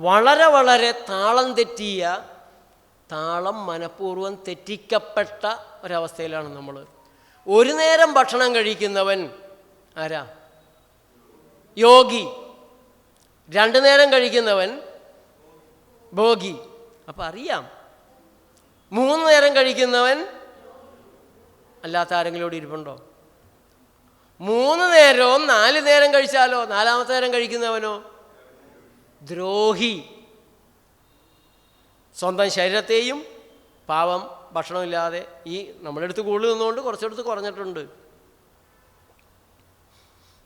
വളരെ വളരെ താളം തെറ്റിയ താളം മനഃപൂർവം തെറ്റിക്കപ്പെട്ട ഒരവസ്ഥയിലാണ് നമ്മൾ ഒരു നേരം ഭക്ഷണം കഴിക്കുന്നവൻ ആരാ? യോഗി. രണ്ടു നേരം കഴിക്കുന്നവൻ ഭോഗി. അപ്പം അറിയാം. മൂന്ന് നേരം കഴിക്കുന്നവൻ അല്ലാത്ത ആരെങ്കിലും ഇവിടെ ഇരിപ്പുണ്ടോ? മൂന്ന് നേരവും നാല് നേരം കഴിച്ചാലോ? നാലാമത്തെ നേരം കഴിക്കുന്നവനോ? ദ്രോഹി. സ്വന്തം ശരീരത്തെയും പാവം ഭക്ഷണമില്ലാതെ ഈ നമ്മളെടുത്ത് കൂടുതൽ നിന്നുകൊണ്ട് കുറച്ചെടുത്ത് കുറഞ്ഞിട്ടുണ്ട്.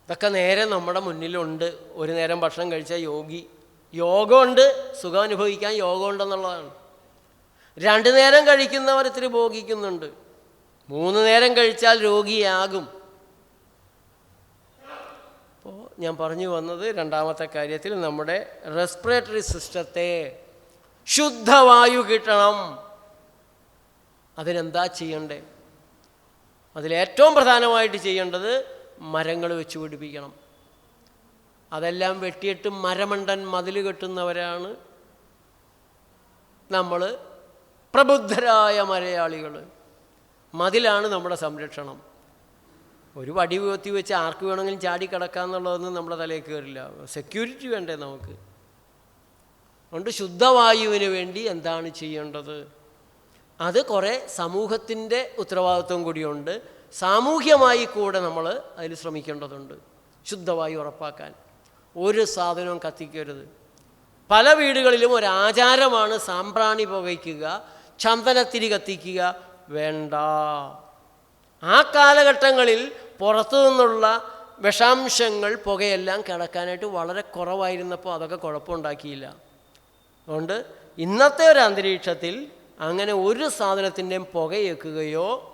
ഇതൊക്കെ നേരെ നമ്മുടെ മുന്നിലുണ്ട്. ഒരു നേരം ഭക്ഷണം കഴിച്ച യോഗി. യോഗമുണ്ട് സുഖം അനുഭവിക്കാൻ യോഗമുണ്ടെന്നുള്ളതാണ്. രണ്ടു നേരം കഴിക്കുന്നവർ ഇത്തിരി ഭോഗിക്കുന്നുണ്ട്. മൂന്ന് നേരം കഴിച്ചാൽ രോഗിയാകും. ഞാൻ പറഞ്ഞു വന്നത് രണ്ടാമത്തെ കാര്യത്തിൽ നമ്മുടെ റെസ്പിറേറ്ററി സിസ്റ്റത്തെ ശുദ്ധവായു കിട്ടണം. അതിനെന്താ ചെയ്യണ്ടേ അതിലേറ്റവും പ്രധാനമായിട്ട് ചെയ്യേണ്ടത് മരങ്ങൾ വെച്ച് പിടിപ്പിക്കണം. അതെല്ലാം വെട്ടിയിട്ട് മരമണ്ടൻ മതിൽ കെട്ടുന്നവരാണ് നമ്മൾ പ്രബുദ്ധരായ മലയാളികൾ. മതിലാണ് നമ്മുടെ സംരക്ഷണം. ഒരു വടി കുത്തി വെച്ച് ആർക്ക് വേണമെങ്കിലും ചാടി കിടക്കാന്നുള്ളതൊന്നും നമ്മുടെ തലയിൽ കയറില്ല. സെക്യൂരിറ്റി വേണ്ടേ നമുക്ക്? അതുകൊണ്ട് ശുദ്ധവായുവിന് വേണ്ടി എന്താണ് ചെയ്യേണ്ടത്? അത് കുറേ സമൂഹത്തിന്റെ ഉത്തരവാദിത്വം കൂടിയുണ്ട്. സാമൂഹ്യമായി കൂടെ നമ്മൾ അതിൽ ശ്രമിക്കേണ്ടതുണ്ട്. ശുദ്ധവായു ഉറപ്പാക്കാൻ. ഒരു സാധനവും കത്തിക്കരുത്. പല വീടുകളിലും ഒരാചാരമാണ് സാമ്പ്രാണി പുകയ്ക്കുക ചന്ദനത്തിരി കത്തിക്കുക. വേണ്ട. ആ കാലഘട്ടങ്ങളിൽ പുറത്തു നിന്നുള്ള വിഷാംശങ്ങൾ പുകയെല്ലാം കിടക്കാനായിട്ട് വളരെ കുറവായിരുന്നപ്പോൾ അതൊക്കെ കുഴപ്പമുണ്ടാക്കിയില്ല. അതുകൊണ്ട് ഇന്നത്തെ ഒരു അന്തരീക്ഷത്തിൽ അങ്ങനെ ഒരു സാധനത്തിന്റെയും പുകയേക്കുകയോ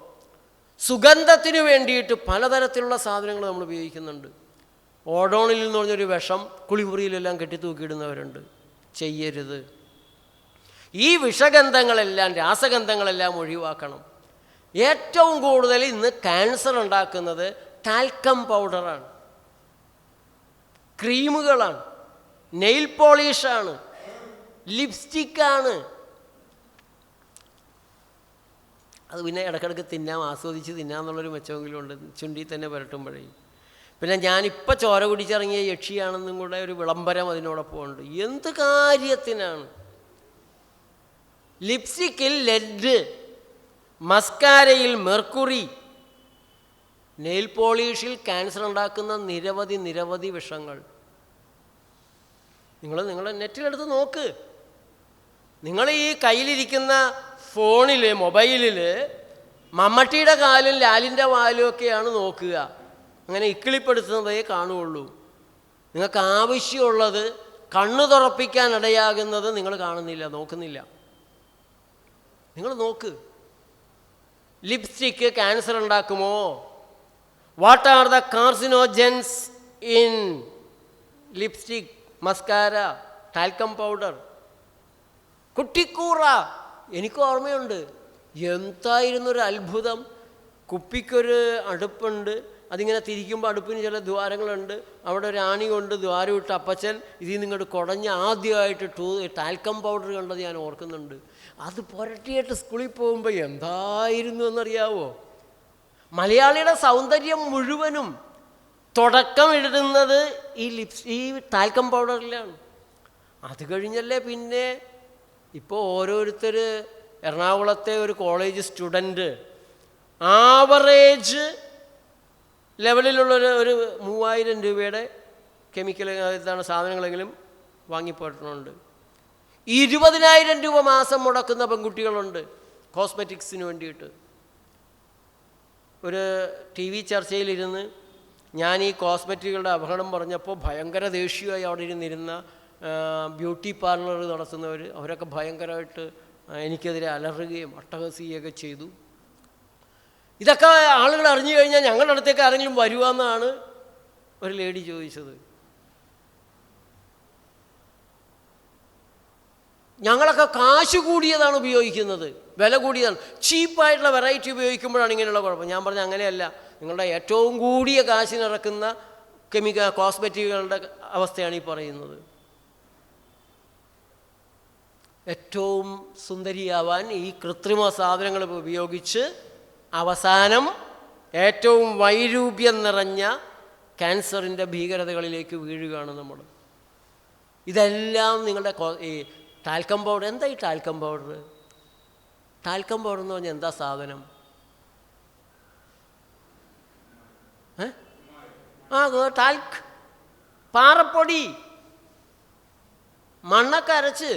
സുഗന്ധത്തിന് വേണ്ടിയിട്ട് പലതരത്തിലുള്ള സാധനങ്ങൾ നമ്മൾ ഉപയോഗിക്കുന്നുണ്ട്. ഓഡോണിൽ എന്ന് പറഞ്ഞൊരു വിഷം കുളിമുറിയിലെല്ലാം കെട്ടിത്തൂക്കിയിടുന്നവരുണ്ട് ചെയ്യരുത്. ഈ വിഷഗന്ധങ്ങളെല്ലാം രാസഗന്ധങ്ങളെല്ലാം ഒഴിവാക്കണം. ഏറ്റവും കൂടുതൽ ഇന്ന് ക്യാൻസർ ഉണ്ടാക്കുന്നത് ടാൽക്കം പൗഡറാണ് ക്രീമുകളാണ്. നെയിൽ പോളിഷാണ് ലിപ്സ്റ്റിക്കാണ് അത് പിന്നെ ഇടയ്ക്കിടയ്ക്ക് തിന്നാം ആസ്വദിച്ച് തിന്നാമെന്നുള്ളൊരു മെച്ചമെങ്കിലും ഉണ്ട്. ചുണ്ടി തന്നെ പുരട്ടുമ്പോഴേ. പിന്നെ ഞാനിപ്പോൾ ചോര കുടിച്ചിറങ്ങിയ യക്ഷിയാണെന്നും കൂടെ ഒരു വിളംബരം അതിനോടൊപ്പം ഉണ്ട്. എന്ത് കാര്യത്തിനാണ്? ലിപ്സ്റ്റിക്കിൽ ലെഡ് മസ്കാരയിൽ മെർക്കുറി നെയിൽ പോളീഷിൽ ക്യാൻസർ ഉണ്ടാക്കുന്ന നിരവധി നിരവധി വിഷങ്ങൾ. നിങ്ങൾ നിങ്ങൾ നെറ്റിലെടുത്ത് നോക്ക്. നിങ്ങൾ ഈ കയ്യിലിരിക്കുന്ന ഫോണിൽ മൊബൈലിൽ മമ്മട്ടിയുടെ കാലും ലാലിന്റെ വാലും ഒക്കെയാണ് നോക്കുക. അങ്ങനെ ഇക്കിളിപ്പെടുത്തുന്നതേ കാണുകയുള്ളൂ. നിങ്ങൾക്ക് ആവശ്യമുള്ളത് കണ്ണു തുറപ്പിക്കാൻ ഇടയാകുന്നത് നിങ്ങൾ കാണുന്നില്ല നോക്കുന്നില്ല. നിങ്ങൾ നോക്ക്. Lipstick cancer ഉണ്ടാക്കുമോ? What are the carcinogens in lipstick mascara talcum powder Cuticura. എനിക്ക് ഓർമ്മയുണ്ട്. എന്തായിരുന്നു ഒരു അത്ഭുതം. കുപ്പിക്കൊരു അടുപ്പുണ്ട്. അതിങ്ങനെ തിരിക്കുമ്പോൾ അടുപ്പിന് ചില ദ്വാരങ്ങളുണ്ട്. അവിടെ ഒരു ആണി കൊണ്ട് ദ്വാരം ഇട്ട് അപ്പച്ചൻ ഇതിൽ നിങ്ങോട്ട് കുടഞ്ഞ് ആദ്യമായിട്ട് ടൂ ടാൽക്കം പൗഡർ കണ്ടത് ഞാൻ ഓർക്കുന്നുണ്ട്. അത് പുരട്ടിയിട്ട് സ്കൂളിൽ പോകുമ്പോൾ എന്തായിരുന്നു എന്നറിയാവോ? മലയാളിയുടെ സൗന്ദര്യം മുഴുവനും തുടക്കം ഇടുന്നത് ഈ ലിപ്സ് ഈ ടാൽക്കം പൗഡറിലാണ് അത് കഴിഞ്ഞല്ലേ പിന്നെ ഇപ്പോൾ ഓരോരുത്തർ എറണാകുളത്തെ ഒരു കോളേജ് സ്റ്റുഡന്റ് ആവറേജ് ലെവലിലുള്ള ഒരു മൂവായിരം രൂപയുടെ കെമിക്കൽ ഇതാണ് സാധനങ്ങളെങ്കിലും വാങ്ങിപ്പോയിട്ടുണ്ട്? ഇരുപതിനായിരം രൂപ മാസം മുടക്കുന്ന പെൺകുട്ടികളുണ്ട് കോസ്മെറ്റിക്സിന് വേണ്ടിയിട്ട്. ഒരു ടി വി ചർച്ചയിലിരുന്ന് ഞാൻ ഈ കോസ്മെറ്റിക്കുകളുടെ അപകടം പറഞ്ഞപ്പോൾ ഭയങ്കര ദേഷ്യമായി അവിടെ ഇരുന്നിരുന്ന ബ്യൂട്ടി പാർലർ നടത്തുന്നവർ അവരൊക്കെ ഭയങ്കരമായിട്ട് എനിക്കെതിരെ അലറുകയും അട്ടഹസിക്കുകയൊക്കെ ചെയ്തു. ഇതൊക്കെ ആളുകൾ അറിഞ്ഞു കഴിഞ്ഞാൽ ഞങ്ങളുടെ അടുത്തേക്ക് ആരെങ്കിലും വരുവാന്നാണ് ഒരു ലേഡി ചോദിച്ചത്. ഞങ്ങളൊക്കെ കാശ് കൂടിയതാണ് ഉപയോഗിക്കുന്നത്. വില കൂടിയതാണ്. ചീപ്പായിട്ടുള്ള വെറൈറ്റി ഉപയോഗിക്കുമ്പോഴാണ് ഇങ്ങനെയുള്ള കുഴപ്പം. ഞാൻ പറഞ്ഞ അങ്ങനെയല്ല. നിങ്ങളുടെ ഏറ്റവും കൂടിയ കാശിനിറക്കുന്ന കെമിക്കൽ കോസ്മെറ്റിക്കുകളുടെ അവസ്ഥയാണ് ഈ പറയുന്നത്. ഏറ്റവും സുന്ദരിയാവാൻ ഈ കൃത്രിമ സാധനങ്ങൾ ഉപയോഗിച്ച് അവസാനം ഏറ്റവും വൈരൂപ്യം നിറഞ്ഞ ക്യാൻസറിന്റെ ഭീകരതകളിലേക്ക് വീഴുകയാണ് നമ്മൾ. ഇതെല്ലാം നിങ്ങളുടെ ടാൽക്കം പൗഡർ എന്താ ഈ ടാൽക്കം പൗഡർ? ടാൽക്കം പൗഡർ എന്ന് പറഞ്ഞാൽ എന്താ സാധനം? ആ ടാൽക്ക് പാറപ്പൊടി മണ്ണൊക്കെ അരച്ച്.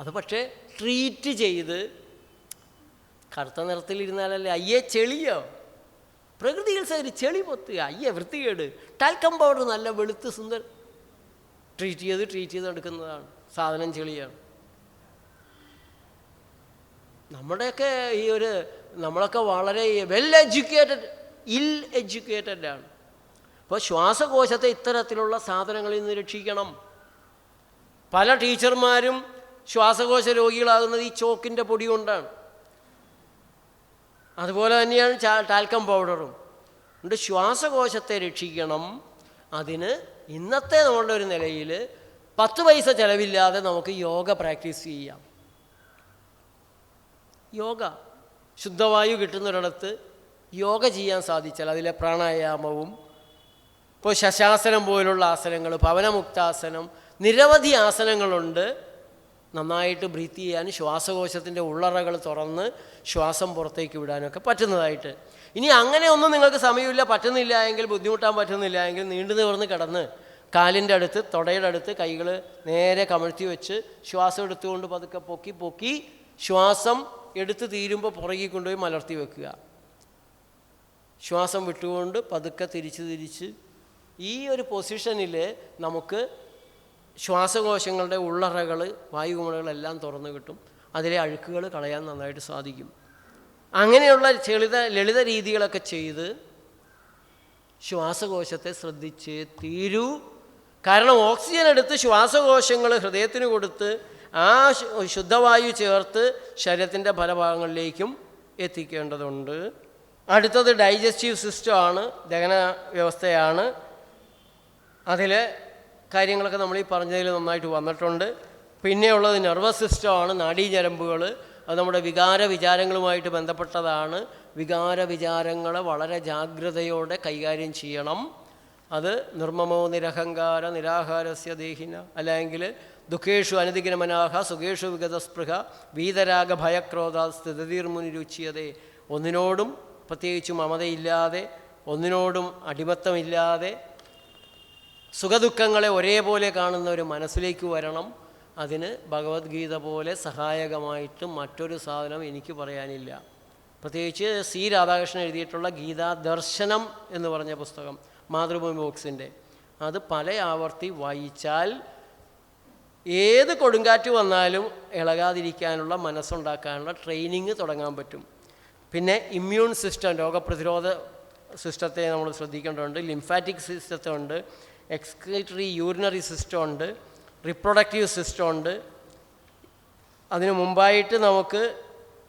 അത് പക്ഷേ ട്രീറ്റ് ചെയ്ത് കറുത്ത നിറത്തിലിരുന്നാലല്ലേ അയ്യേ ചെളിയോ? പ്രകൃതിയിൽ സൈഡ് ചെളി പൊത്തുക അയ്യേ വൃത്തികേട്. ടാൽക്കം പൗഡർ നല്ല വെളുത്ത് സുന്ദർ ട്രീറ്റ് ചെയ്ത് ട്രീറ്റ് ചെയ്ത് എടുക്കുന്നതാണ്. സാധനം ചെളിയാണ്. നമ്മുടെയൊക്കെ ഈ ഒരു നമ്മളൊക്കെ വളരെ വെൽ എഡ്യൂക്കേറ്റഡ് ഇൽ എഡ്യൂക്കേറ്റഡ് ആണ്. അപ്പോൾ ശ്വാസകോശത്തെ ഇത്തരത്തിലുള്ള സാധനങ്ങളിൽ നിന്ന് രക്ഷിക്കണം. പല ടീച്ചർമാരും ശ്വാസകോശ രോഗികളാകുന്നത് ഈ ചോക്കിന്റെ പൊടി കൊണ്ടാണ്. അതുപോലെ തന്നെയാണ് ടാൽക്കം പൗഡറും. അതുകൊണ്ട് ശ്വാസകോശത്തെ രക്ഷിക്കണം. അതിന് ഇന്നത്തെ നമ്മളുടെ ഒരു നിലയിൽ പത്ത് പൈസ ചിലവില്ലാതെ നമുക്ക് യോഗ പ്രാക്ടീസ് ചെയ്യാം. യോഗ ശുദ്ധവായു കിട്ടുന്നൊരിടത്ത് യോഗ ചെയ്യാൻ സാധിച്ചാൽ അതിലെ പ്രാണായാമവും ഇപ്പോൾ ശശാസനം പോലുള്ള ആസനങ്ങൾ ഭവനമുക്താസനം നിരവധി ആസനങ്ങളുണ്ട്. നന്നായിട്ട് ബ്രീത്ത് ചെയ്യാൻ ശ്വാസകോശത്തിന്റെ ഉള്ളറകൾ തുറന്ന് ശ്വാസം പുറത്തേക്ക് വിടാനൊക്കെ പറ്റുന്നതായിട്ട്. ഇനി അങ്ങനെ ഒന്നും നിങ്ങൾക്ക് സമയമില്ല. പറ്റുന്നില്ല എങ്കിൽ ബുദ്ധിമുട്ടാൻ പറ്റുന്നില്ല എങ്കിൽ നീണ്ടു നിവർന്ന് കിടന്ന് കാലിന്റെ അടുത്ത് തുടയുടെ അടുത്ത് കൈകൾ നേരെ കമഴ്ത്തി വെച്ച് ശ്വാസം എടുത്തുകൊണ്ട് പതുക്കെ പൊക്കി പൊക്കി ശ്വാസം എടുത്ത് തീരുമ്പോൾ പുറകിൽ കൊണ്ടുപോയി മലർത്തി വെക്കുക. ശ്വാസം വിട്ടുകൊണ്ട് പതുക്കെ തിരിച്ച് തിരിച്ച് ഈ ഒരു പൊസിഷനിൽ നമുക്ക് ശ്വാസകോശങ്ങളുടെ ഉള്ളറകൾ വായുകുമളകളെല്ലാം തുറന്നു കിട്ടും. അതിലെ അഴുക്കുകൾ കളയാൻ നന്നായിട്ട് സാധിക്കും. അങ്ങനെയുള്ള ചെളിത ലളിത രീതികളൊക്കെ ചെയ്ത് ശ്വാസകോശത്തെ ശ്രദ്ധിച്ച് തീരൂ. കാരണം ഓക്സിജൻ എടുത്ത് ശ്വാസകോശങ്ങൾ ഹൃദയത്തിന് കൊടുത്ത് ആ ശുദ്ധവായു ചേർത്ത് ശരീരത്തിന്റെ പല ഭാഗങ്ങളിലേക്കും എത്തിക്കേണ്ടതുണ്ട്. അടുത്തത് ഡൈജസ്റ്റീവ് സിസ്റ്റമാണ് ദഹന വ്യവസ്ഥയാണ്. അതിൽ കാര്യങ്ങളൊക്കെ നമ്മൾ ഈ പറഞ്ഞതിൽ നന്നായിട്ട് വന്നിട്ടുണ്ട്. പിന്നെയുള്ളത് നെർവസ് സിസ്റ്റമാണ് നാഡീഞരമ്പുകൾ അത് നമ്മുടെ വികാര വിചാരങ്ങളുമായിട്ട് ബന്ധപ്പെട്ടതാണ്. വികാര വിചാരങ്ങളെ വളരെ ജാഗ്രതയോടെ കൈകാര്യം ചെയ്യണം. അത് നിർമ്മമോ നിരഹങ്കാര നിരാഹാരസ്യ ദേഹിന അല്ലെങ്കിൽ ദുഃഖേഷു അനുദിഗ്നമനാഹ സുഖേഷു വിഗതസ്പൃഹ വീതരാഗ ഭയക്രോധ സ്ഥിതീർമുനിരുച്ചിയതേ ഒന്നിനോടും പ്രത്യേകിച്ച് മമതയില്ലാതെ ഒന്നിനോടും അടിമത്തമില്ലാതെ സുഖദുഃഖങ്ങളെ ഒരേപോലെ കാണുന്ന ഒരു മനസ്സിലേക്ക് വരണം. അതിന് ഭഗവത്ഗീത പോലെ സഹായകമായിട്ട് മറ്റൊരു സാധനം എനിക്ക് പറയാനില്ല. പ്രത്യേകിച്ച് സി രാധാകൃഷ്ണൻ എഴുതിയിട്ടുള്ള ഗീതാ ദർശനം എന്ന് പറഞ്ഞ പുസ്തകം മാതൃഭൂമി ബോക്സിന്റെ. അത് പല ആവർത്തി വായിച്ചാൽ ഏത് കൊടുങ്കാറ്റ് വന്നാലും ഇളകാതിരിക്കാനുള്ള മനസ്സുണ്ടാക്കാനുള്ള ട്രെയിനിങ് തുടങ്ങാൻ പറ്റും. പിന്നെ ഇമ്മ്യൂൺ സിസ്റ്റം രോഗപ്രതിരോധ സിസ്റ്റത്തെ നമ്മൾ ശ്രദ്ധിക്കേണ്ടതുണ്ട് ലിംഫാറ്റിക് സിസ്റ്റത്തെ ഉണ്ട് എക്സ്ക്രീറ്ററി യൂറിനറി സിസ്റ്റം ഉണ്ട് റിപ്രൊഡക്റ്റീവ് സിസ്റ്റം ഉണ്ട്. അതിനു മുമ്പായിട്ട് നമുക്ക്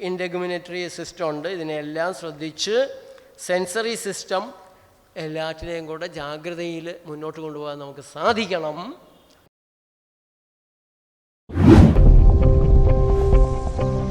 ഇൻഡെഗുമിനറ്ററി സിസ്റ്റം ഉണ്ട്. ഇതിനെല്ലാം ശ്രദ്ധിച്ച് സെൻസറി സിസ്റ്റം എല്ലാറ്റിനെയും കൂടെ ജാഗ്രതയിൽ മുന്നോട്ട് കൊണ്ടുപോകാൻ നമുക്ക് സാധിക്കണം.